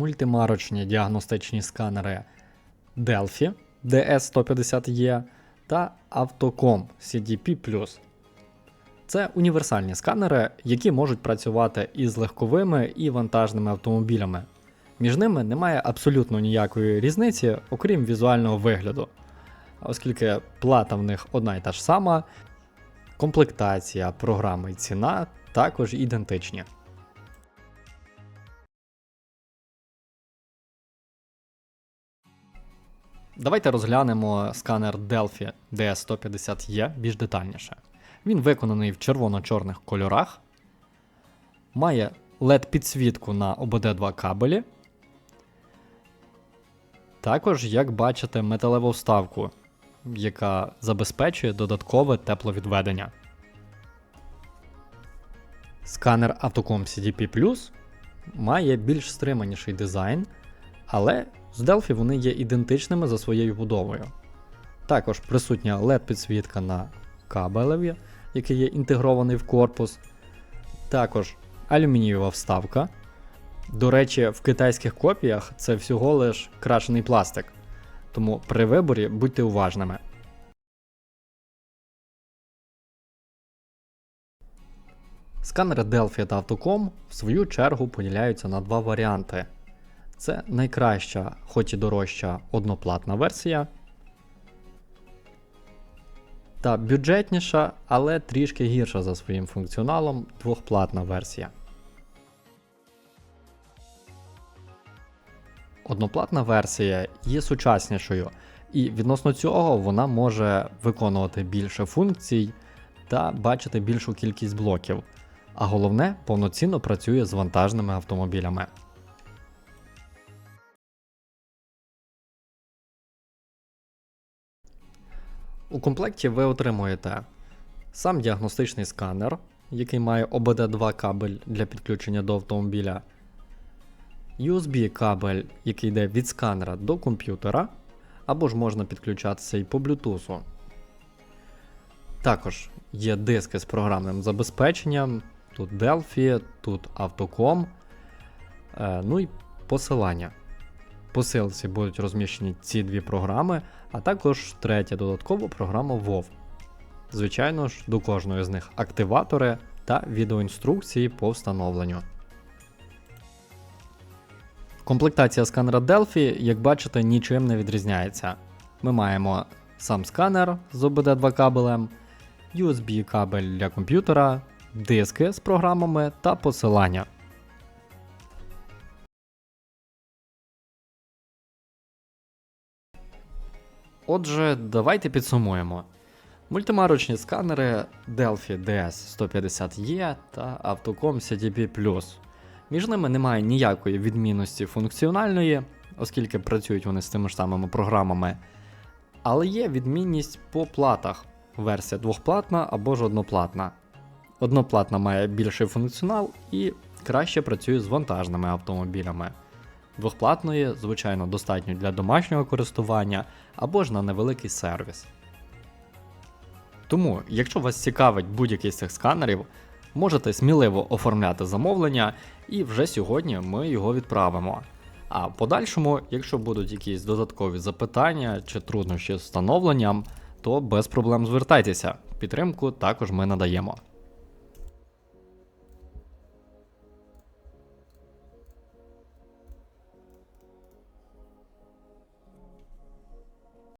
мультимарочні діагностичні сканери Delphi DS150E та Autocom CDP. Це універсальні сканери, які можуть працювати із легковими і вантажними автомобілями. Між ними немає абсолютно ніякої різниці, окрім візуального вигляду, оскільки плата в них одна і та ж сама, комплектація, програми і ціна також ідентичні. Давайте розглянемо сканер Delphi DS150E більш детальніше. Він виконаний в червоно-чорних кольорах, має LED-підсвітку на OBD2 кабелі. Також, як бачите, металеву вставку, яка забезпечує додаткове тепловідведення. Сканер Autocom CDP має більш стриманіший дизайн, але з Delphi вони є ідентичними за своєю будовою. Також присутня LED-підсвітка на кабелеві, який є інтегрований в корпус. Також алюмінієва вставка. До речі, в китайських копіях це всього лиш крашений пластик, тому при виборі будьте уважними. Сканери Delphi та Autocom в свою чергу поділяються на два варіанти. Це найкраща, хоч і дорожча одноплатна версія. Та бюджетніша, але трішки гірша за своїм функціоналом двохплатна версія. Одноплатна версія є сучаснішою, і відносно цього вона може виконувати більше функцій та бачити більшу кількість блоків. А головне, повноцінно працює з вантажними автомобілями. У комплекті ви отримуєте сам діагностичний сканер, який має OBD2 кабель для підключення до автомобіля, USB кабель, який йде від сканера до комп'ютера, або ж можна підключатися і по Bluetooth. Також є диски з програмним забезпеченням, тут Delphi, тут Autocom, е, ну і посилання. Посилці будуть розміщені ці дві програми, а також третя додаткова програма WoW. Звичайно ж, до кожної з них активатори та відеоінструкції по встановленню. Комплектація сканера Delphi, як бачите, нічим не відрізняється. Ми маємо сам сканер з OBD2 кабелем, USB кабель для комп'ютера, диски з програмами та посилання. Отже, давайте підсумуємо. Мультимарочні сканери Delphi DS150E та Autocom CDP Між ними немає ніякої відмінності функціональної, оскільки працюють вони з тими ж самими програмами. Але є відмінність по платах. Версія двохплатна або ж одноплатна. Одноплатна має більший функціонал і краще працює з вантажними автомобілями. Двохплатної, звичайно, достатньо для домашнього користування або ж на невеликий сервіс. Тому, якщо вас цікавить будь-який з цих сканерів, можете сміливо оформляти замовлення, і вже сьогодні ми його відправимо. А в подальшому, якщо будуть якісь додаткові запитання чи труднощі з встановленням, то без проблем звертайтеся. Підтримку також ми надаємо.